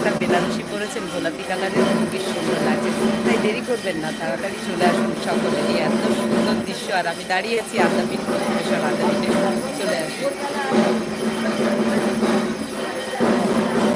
একটা বেনারসি পরেছেন গোলাপি কালারের, খুবই সুন্দর লাগছে। তাই দেরি করবেন না, তাড়াতাড়ি চলে আসুন সকলেরই এত সুন্দর দৃশ্য, আর আমি দাঁড়িয়েছি আদ্যাপীঠ প্রফেসর আদ্যাপীঠে চলে আসুন।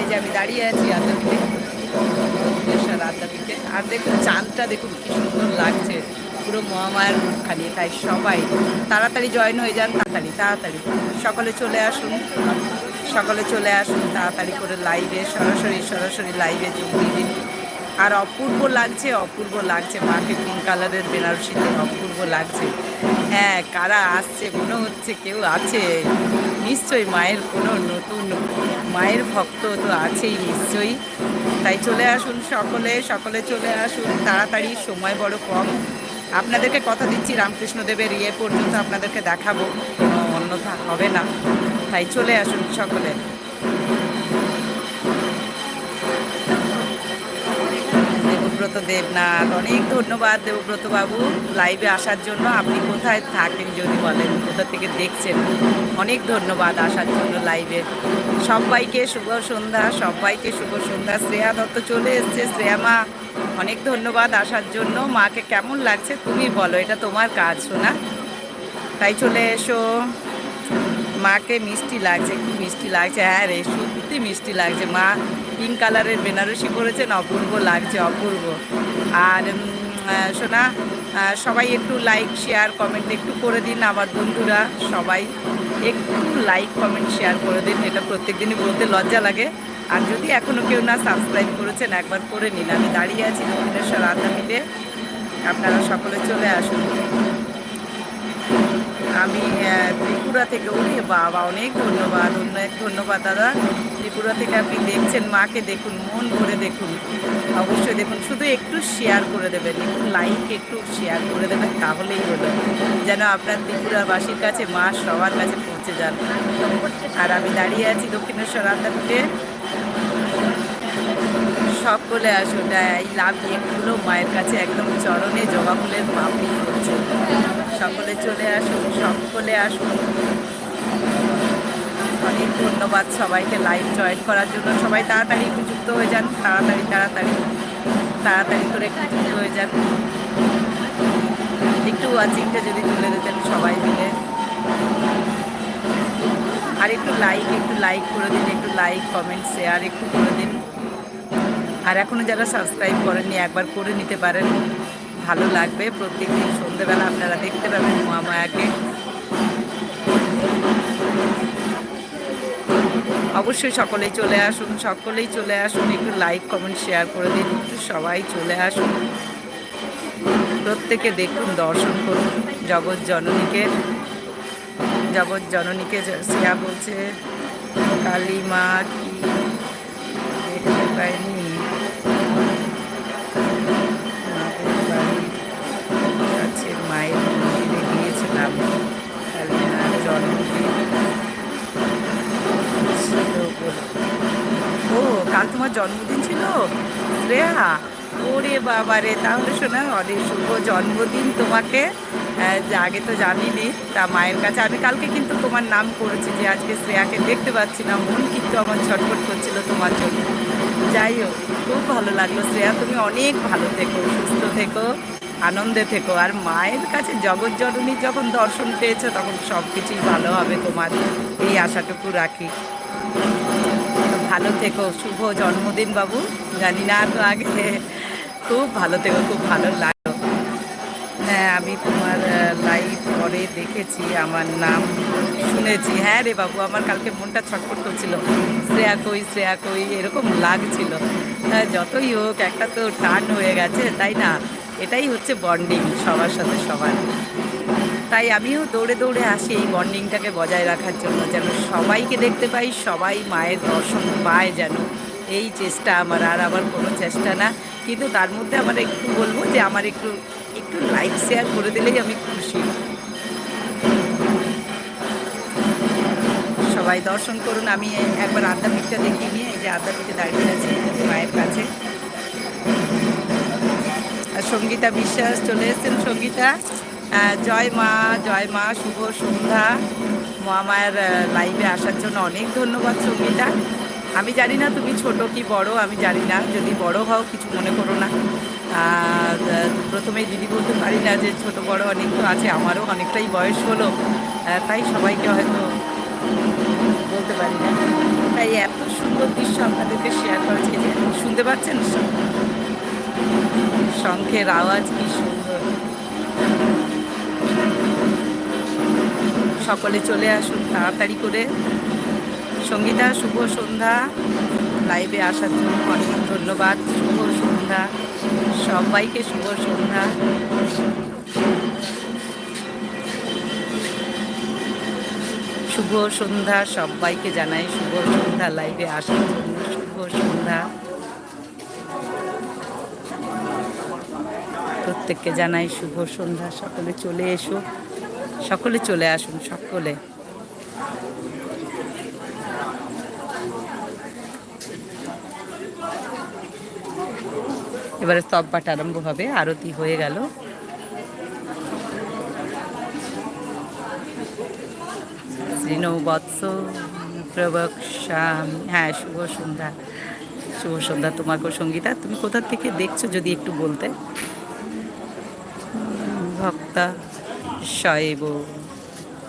এই যে আমি দাঁড়িয়ে আছি প্রফেসর আদ্যাপীঠে আর দেখুন, চাঁদটা দেখুন, কি সুন্দর লাগছে। পুরো মহামায়ার মুখখানি তাই সবাই তাড়াতাড়ি জয়েন হয়ে যান, তাড়াতাড়ি তাড়াতাড়ি। সকলে চলে আসুন। সকলে চলে আসুন, তাড়াতাড়ি করে লাইভে সরাসরি সরাসরি লাইভে যোগ দিন। আর অপূর্ব লাগছে অপূর্ব লাগছে। মাকে পিঙ্ক কালারের বেনারসিতে অপূর্ব লাগছে। হ্যাঁ কারা আসছে মনে হচ্ছে কেউ আছে। নিশ্চয়ই মায়ের কোনো নতুন, মায়ের ভক্ত তো আছেই নিশ্চয়ই। তাই চলে আসুন সকলে সকলে চলে আসুন। তাড়াতাড়ি, সময় বড় কম। আপনাদেরকে কথা দিচ্ছি রামকৃষ্ণদেবের ইয়ে পর্যন্ত আপনাদেরকে দেখাবো। অন্যথা হবে না। তাই চলে আসুন সকলে। দেবব্রত দেবনাথ, অনেক ধন্যবাদ দেবব্রত বাবু লাইভে আসার জন্য। আপনি কোথায় থাকেন যদি বলেন, কোথা থেকে দেখছেন? অনেক ধন্যবাদ আসার জন্য লাইভে সবাইকে শুভ সন্ধ্যা, সবাইকে শুভ সন্ধ্যা। শ্রেয়া দত্ত চলে এসছে। শ্রেয়া মা, অনেক ধন্যবাদ আসার জন্য। মাকে কেমন লাগছে তুমি বলো, এটা তোমার কাজ শোনা তাই চলে এসো। মাকে মিষ্টি লাগছে, কি মিষ্টি লাগছে? হ্যাঁ রে, সত্যি মিষ্টি লাগছে। মা পিঙ্ক কালারের বেনারসি পরেছেন, অপূর্ব লাগছে, অপূর্ব। আর সোনা সবাই একটু লাইক শেয়ার কমেন্ট একটু করে দিন আমার বন্ধুরা। সবাই একটু লাইক কমেন্ট শেয়ার করে দিন। এটা প্রত্যেক দিনই বলতে লজ্জা লাগে। আর যদি এখনও কেউ না সাবস্ক্রাইব করেছেন, একবার করে নিন। আমি দাঁড়িয়ে আছি দক্ষিণেশ্বর আদ্যাপীঠে আপনারা সকলে চলে আসুন। আমি ত্রিপুরা থেকে ওরে বাবা, অনেক ধন্যবাদ অনেক ধন্যবাদ, দাদা। ত্রিপুরা থেকে আপনি দেখছেন, মাকে দেখুন, মন ভরে দেখুন। অবশ্যই দেখুন, শুধু একটু শেয়ার করে দেবেন, একটু লাইক একটু শেয়ার করে দেবেন, তাহলেই হলো। যেন আপনার ত্রিপুরাবাসীর কাছে, মা সবার কাছে পৌঁছে যান। আর আমি দাঁড়িয়ে আছি দক্ষিণেশ্বর আদ্যাপীঠে সকলে আসুন, এই লাভ এগুলো মায়ের কাছে একদম চরণে জবা ফুলের পাপড়ি করছে সকলে চলে আসুন, সকলে আসুন। অনেক ধন্যবাদ সবাইকে লাইভ জয়েন করার জন্য। সবাই তাড়াতাড়ি যুক্ত হয়ে যান, তাড়াতাড়ি তাড়াতাড়ি তাড়াতাড়ি করে যুক্ত হয়ে যান। একটু ওয়াচিংটা যদি তুলে দিতেন সবাই মিলে। আর একটু লাইক একটু লাইক করে দিন, একটু লাইক কমেন্ট শেয়ার একটু করে দিন। আর এখনও যারা সাবস্ক্রাইব করেননি, একবার করে নিতে পারেন। ভালো লাগবে। প্রত্যেক দিন সন্ধ্যেবেলা আপনারা দেখতে পাবেন মহামায়াকে। অবশ্যই সকলেই চলে আসুন, সকলেই চলে আসুন। একটু লাইক কমেন্ট শেয়ার করে দিন, একটু সবাই চলে আসুন। প্রত্যেকে দেখুন, দর্শন করুন। জগৎ জননীকে জগৎ জননীকে শ্রেয়া বলছে, কালী মা কি দেখতে পাইনি? তোমার জন্মদিন ছিল? শ্রেয়া? ওরে বাবা রে, তাহলে শোনা, অনেক শুভ জন্মদিন তোমাকে। আগে তো জানিনি, তা মায়ের কাছে। আমি কালকে কিন্তু তোমার নাম করেছি যে আজকে শ্রেয়াকে দেখতে পাচ্ছি না, মন কিন্তু আমার ছটফট করছিল তোমার জন্য। যাই হোক, খুব ভালো লাগল শ্রেয়া, তুমি অনেক ভালো থেকো, সুস্থ থেকো, আনন্দে থেকো। আর মায়ের কাছে জগৎ জননী যখন দর্শন পেয়েছ, তখন সব কিছুই ভালো হবে তোমার। এই আশাটুকু রাখি। ভালো থেকো, শুভ জন্মদিন বাবু। জানি না তো আগে। খুব ভালো থেকো, খুব ভালো লাগল। হ্যাঁ আমি তোমার লাইভ পরে দেখেছি, আমার নাম শুনেছি। হ্যাঁ রে বাবু, আমার কালকে মনটা ছটফট করছিল। শ্রেয়া কই শ্রেয়া কই, এরকম লাগছিল। যতই হোক, একটা তো টান হয়ে গেছে, তাই না? এটাই হচ্ছে বন্ডিং সবার সাথে সবার। তাই আমিও দৌড়ে দৌড়ে আসি এই বন্ডিংটাকে বজায় রাখার জন্য, যেন সবাইকে দেখতে পাই, সবাই মায়ের দর্শন পায় যেন। এই চেষ্টা আমার, আর আমার কোনো চেষ্টা না। কিন্তু তার মধ্যে আমার একটু বলব যে, আমার একটু একটু লাইক শেয়ার করে দিলেই আমি খুশি। সবাই দর্শন করুন, আমি একবার আদ্যাপীঠটা দেখিয়ে নিয়ে, এই যে আদ্যাপীঠে দাঁড়িয়ে আছি মায়ের কাছে। আর সঙ্গীতা বিশ্বাস চলে এসেছেন, সঙ্গীতা। জয় মা জয় মা, শুভ সন্ধ্যা। মহামায়ার লাইভে আসার জন্য অনেক ধন্যবাদ সঙ্গীতা। আমি জানি না তুমি ছোট কি বড়, আমি জানি না। যদি বড় হও, কিছু মনে করো না। প্রথমেই দিদি বলতে পারি না যে ছোট বড় অনেক তো আছে, আমারও অনেকটাই বয়স হলো। তাই সবাইকে হয়তো বলতে পারি না। তাই এত সুন্দর দৃশ্য আপনাদেরকে শেয়ার করেছি যে, শুনতে পাচ্ছেন? শঙ্খের আওয়াজ কি সকলে চলে আসুন তাড়াতাড়ি করে। সঙ্গীতা, শুভ সন্ধ্যা। লাইভে আসার জন্য অনেক ধন্যবাদ। শুভ সন্ধ্যা। সবাইকে শুভ সন্ধ্যা। শুভ সন্ধ্যা। সবাইকে জানাই শুভ সন্ধ্যা। লাইভে আসার জন্য শুভ সন্ধ্যা। প্রত্যেককে জানাই শুভ সন্ধ্যা। সকলে চলে এসো। সকলে চলে আসুন, সকলে। এবারে স্তবপাঠ আরম্ভ হবে, আরতি হয়ে গেল। শ্রীনৌ বৎস প্রবক্ষামি হ্যাঁ শুভ সন্ধ্যা। শুভ সন্ধ্যা তোমাকেও সঙ্গীতা, তুমি কোথা থেকে দেখছ যদি একটু বলতে? ভক্তা শৈব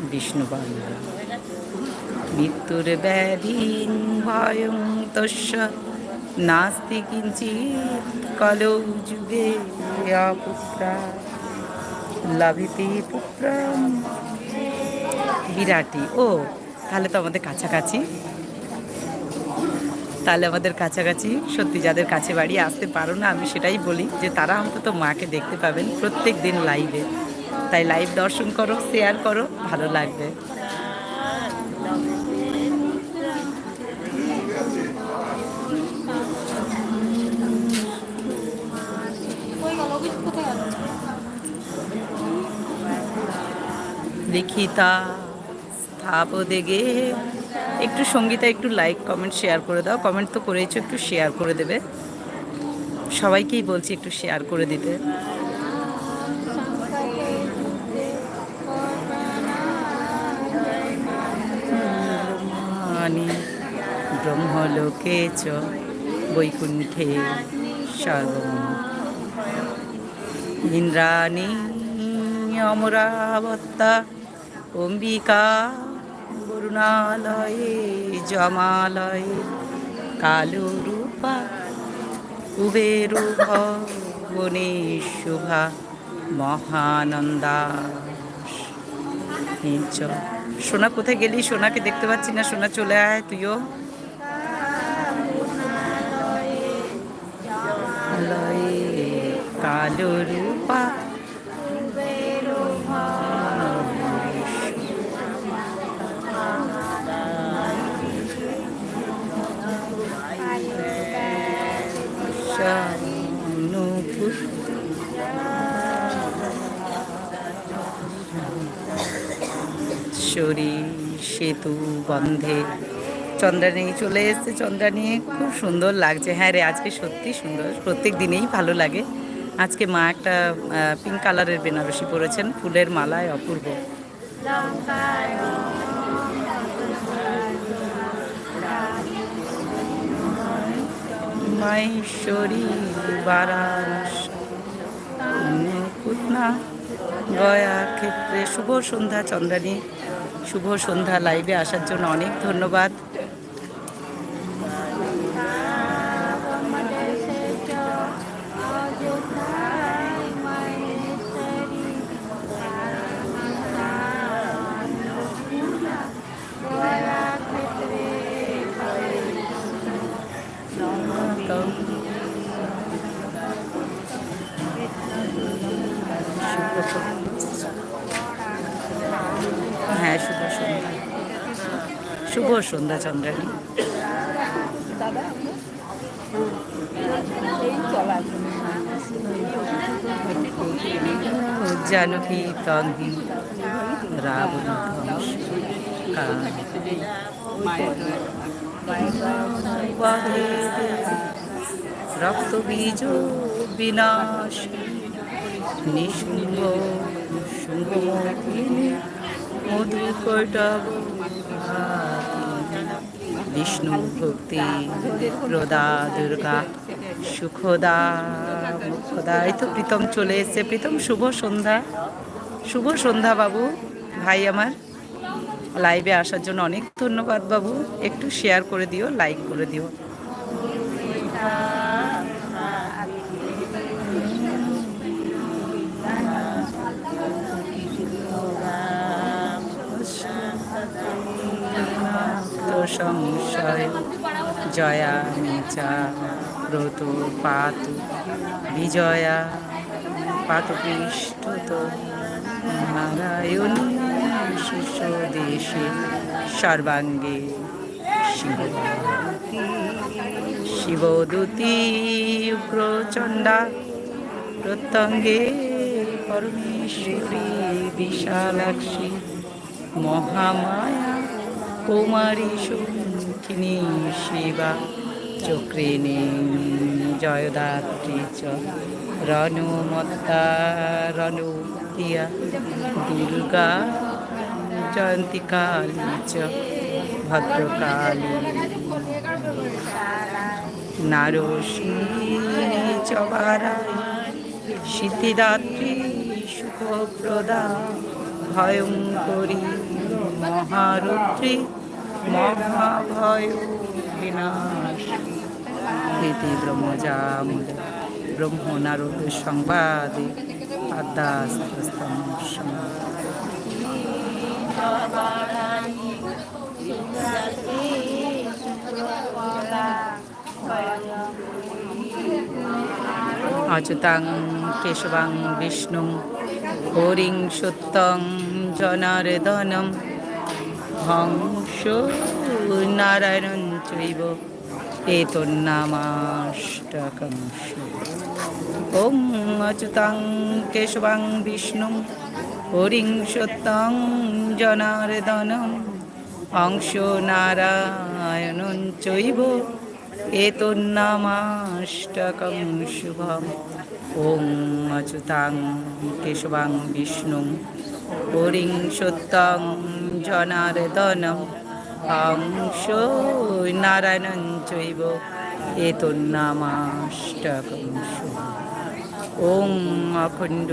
বিষ্ণুবান্ধব মৃত্যুর ব্যাধীন ভয়ং তস্য, নাস্তি কিঞ্চিৎ কলৌ যুগে অপুত্রা লাভিতে পুত্রম। বিরাটি। ও, তাহলে তো আমাদের কাছাকাছি। তাহলে আমাদের কাছাকাছি। সত্যি যাদের কাছে বাড়ি আসতে পারো না, আমি সেটাই বলি যে তারা অন্তত মাকে দেখতে পাবেন প্রত্যেক দিন লাইভে তাই লাইভ দর্শন করো শেয়ার করো, ভালো লাগবে। লিখিতা স্থাপদেগে একটু সঙ্গীতা, একটু লাইক কমেন্ট শেয়ার করে দাও। কমেন্ট তো করেছ একটু শেয়ার করে দেবে। সবাইকেই বলছি একটু শেয়ার করে দিতে। ব্রহ্মলোকে চ, বৈকুণ্ঠে ইন্দ্রাণী অমরাবত্তা, অম্বিকা বরুণালয়ে জমালয়ে, কালুরূপা কুবেরু ভবনে শুভা মহানন্দা। সোনা, কোথায় গেলি? সোনাকে দেখতে পাচ্ছি না। সোনা চলে আয়, তুইও। কালো রূপা শরী সেতু বন্ধে চন্দ্রানী চলে এসছে। চন্দ্রানী, খুব সুন্দর লাগছে। হ্যাঁ রে, আজকে সত্যি সুন্দর। প্রত্যেক দিনেই ভালো লাগে। আজকে মা একটা পিঙ্ক কালারের বেনারসি পরেছেন। ফুলের মালায় অপূর্ব। গয়া ক্ষেত্রে শুভ সন্ধ্যা চন্দ্রানী শুভ সন্ধ্যা লাইভে আসার জন্য অনেক ধন্যবাদ। সন্ধ্যা চন্দ্রানী জানকী তঙ্গি রাবণ রক্ত বীজ বিনাশ। নিশুম্ভ শুম্ভমোহিনী মধুকৈটব। বিষ্ণু ভক্তি প্রদা দুর্গা সুখদা মুখদা এই তো প্রীতম চলে এসছে। প্রীতম, শুভ সন্ধ্যা। শুভ সন্ধ্যা বাবু, ভাই আমার। লাইভে আসার জন্য অনেক ধন্যবাদ বাবু। একটু শেয়ার করে দিও লাইক করে দিও। সংশয়, জয়া নিচা ব্রত পাতু, বিজয়া পাতু পৃষ্ঠ তো নারায়ণ শিষ্য দেশে সর্বাঙ্গে শিব শিবদূতি প্রচণ্ডা, প্রত্যঙ্গে পরমেশ্বরী বিশালাক্ষী মহামায়া কুমারী সৌখিনী শিবা, চক্রিণী জয়দাত্রী চ রণুমত্তা রণুপ্রিয়া দুর্গা জয়ন্তী কালী চ, ভদ্রকালী নারসিংহী চবারায় সিদ্ধিদাত্রী সুখপ্রদা, ভয়ঙ্করী মহারুদ্রী মহাভয় বিনাশ ব্রহ্ম নারদ সংবাদে অচ্যুতাং কেশবাং বিষ্ণু হরিং সত্যং জনার্দনম। হংস নারায়ণ চৈব এতন্নামাষ্টকং ওম অচ্যুতাং কেশবাং বিষ্ণু হরিং সত্যং জনার্দনম হংস নারায়ণ চৈব এতন্নামাষ্টকং শুভম ওম অচ্যুতাং কেশবাং বিষ্ণু হরিং সত্যং জনার্দনম হংস নারায়ণ চৈব এতন্নামাষ্টকং শুভম ওম অখণ্ড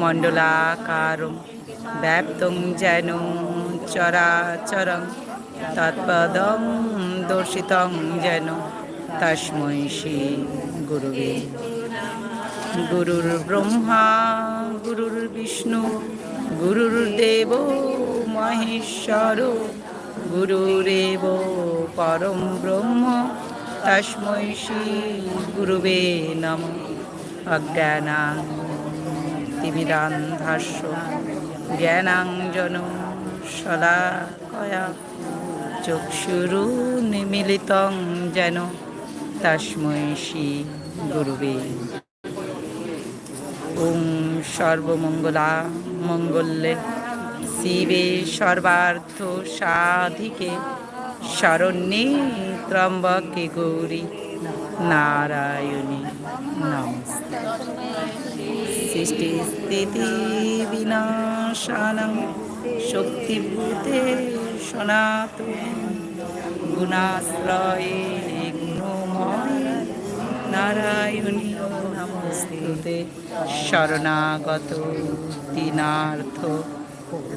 মণ্ডলাকারম ব্যাপ্তং যেন চরাচরং তৎপদং দর্শিতং যেন তস্মৈ শ্রী গুরুবে। গুরুর ব্রহ্মা গুরুর বিষ্ণু গুরুর্দেব মহেশ্বর গুরুরেব পরম ব্রহ্ম তস্মৈ শ্রী গুরুবে নম অজ্ঞানাং তিমিরান্ধাস্য জ্ঞানাঞ্জন শলাকয়া চক্ষুরু নিমিলিতং যেন তস্মৈ শ্রী গুরুবে ওম সর্বমঙ্গলা মঙ্গলে শিবে সর্বার্থ সাধিকে শরণ্যে ত্রম্বকে গৌরী নারায়ণী নমস্তে সৃষ্টি স্থিতি বিনাশানং শক্তিভূতে সনাতন। গুণাশ্রয়ে নারায়ণী নমস্তে শরণাগত দীনার্থ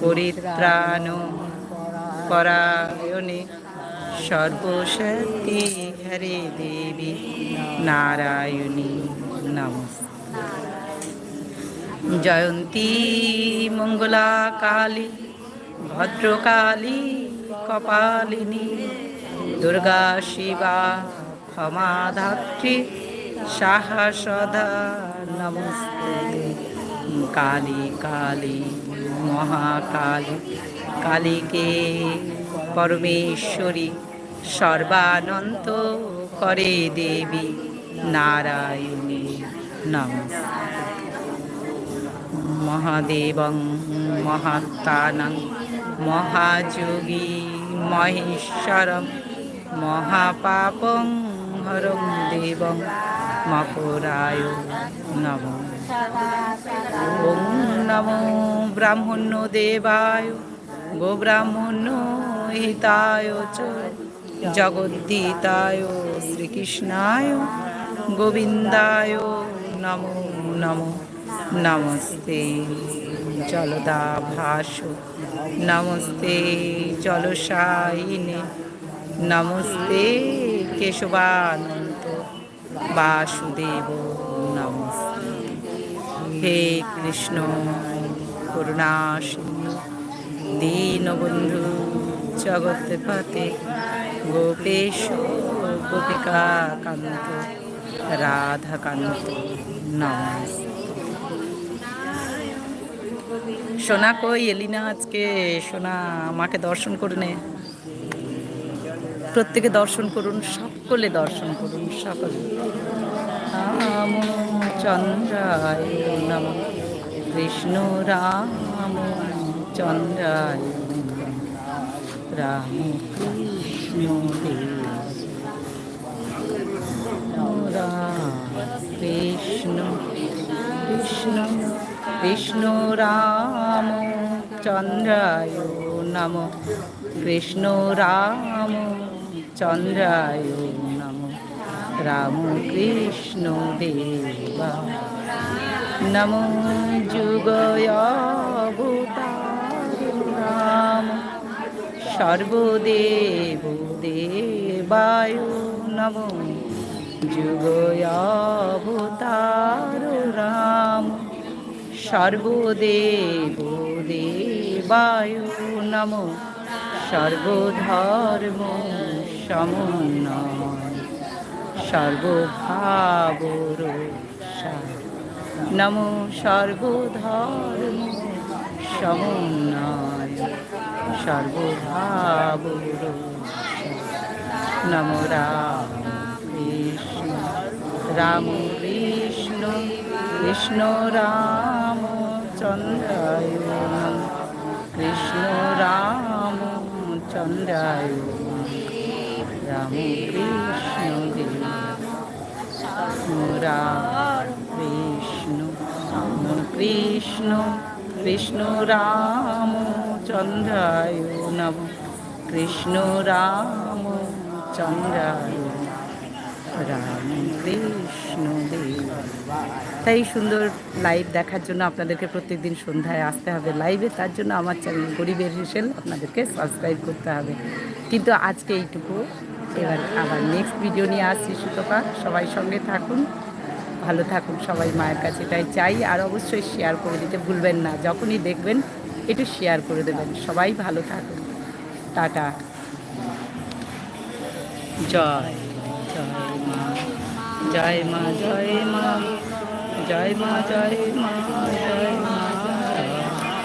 পরিত্রাণ পরায়ণে সর্বশক্তি হরে দেবী নারায়ণী নমস্তে জয়ন্তী মঙ্গলা কালী ভদ্রকালী, কপালিনী, দুর্গা, শিবা ক্ষমাধাত্রী সাহসদা নমস্তে। কালী কালী, মহাকালী। কালীকে পরমেশ্বরী সর্বানন্ত করে দেবী নারায়ণী। নমস্তে। মহাদেবং, মহাত্মানং, মহাযোগী, মহেশ্বরম, মহাপাপং, হরং দেবং। মকরায় নম ওম নমো ব্রাহ্মণ্য দেবায় গোব্রাহ্মণ্য হিতায় চ জগদ্দিতায় শ্রীকৃষ্ণায় গোবিন্দায় নমো নমো নমস্তে জলদা ভাস নমস্তে জলসাইনে নমস্তে কেশবানন্ত বাসুদেব নমস্তে হে কৃষ্ণ করুণা সিন্ধু দীনবন্ধু জগৎপতে গোপেশ গোপিকা কান্ত রাধাকান্ত নমস্তে সোনা কই এলি না আজকে? সোনা, মাকে দর্শন করে নে প্রত্যেকে দর্শন করুন সকলে দর্শন করুন, সকলে। চন্দ্রায় নম। কৃষ্ণ রাম চন্দ্রায় রাম কৃষ্ণ কৃষ্ণ কৃষ্ণ কৃষ্ণ রাম চন্দ্রায় নম। কৃষ্ণ রাম চন্দ্রায় নম। রাম কৃষ্ণ দেবা। নম যুগয়াবতার সর্বদেব দেবায় নম। যুগয়াবতার রাম। সর্বদেব দেবায় নম। সর্বধর্ম সমন্বয় সর্বভাবর নম সর্বধর্ম সমন্বয় সর্বভাবর নম রাম কৃষ্ণ রাম কৃষ্ণ কৃষ্ণ রাম চন্দ্রায় কৃষ্ণ রাম চন্দ্রায় রাম কৃষ্ণ রাম রাম কৃষ্ণ কৃষ্ণ রাম চন্দ্রায় নম কৃষ্ণ রাম চন্দ্রায় রাম কৃষ্ণ দেব তাই সুন্দর লাইভ দেখার জন্য আপনাদেরকে প্রত্যেকদিন সন্ধ্যায় আসতে হবে লাইভে তার জন্য আমার চ্যানেল গরিবের হেসেল আপনাদেরকে সাবস্ক্রাইব করতে হবে কিন্তু আজকে এইটুকু এবার আবার নেক্সট ভিডিও নিয়ে আসছি সুতপা। সবাই সঙ্গে থাকুন, ভালো থাকুন সবাই মায়ের কাছে তাই চাই। আর অবশ্যই শেয়ার করে দিতে ভুলবেন না, যখনই দেখবেন একটু শেয়ার করে দেবেন। সবাই ভালো থাকুন। টাটা। জয় জয় মা জয় মা জয় মা জয় মা জয় মা জয় মা।